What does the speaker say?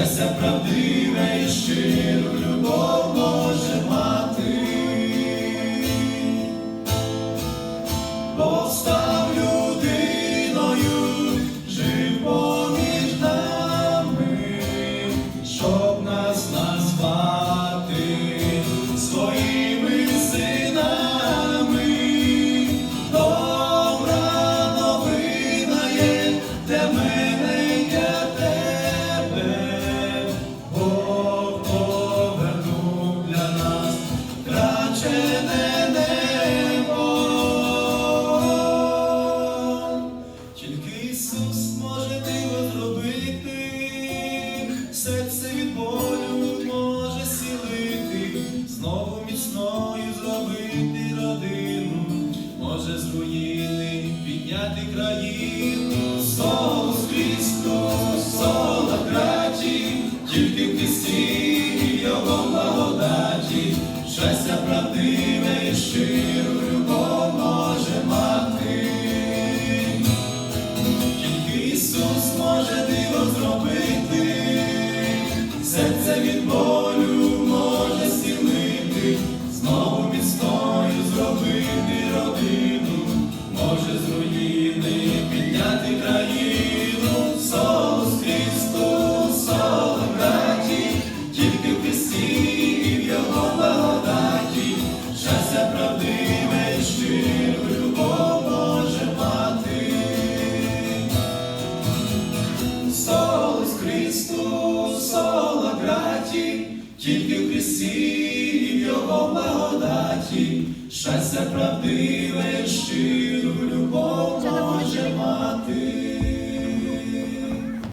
chance é pra abrir. Зоряне небо. Тільки Ісус може диво зробити, серце від болю може сілити, знову міцною зробити родину, може з руїни підняти країну. Солос Христос, соло краті, тільки в Христі тільки в Христі, Його благодаті, щастя правдиве, щиру любов.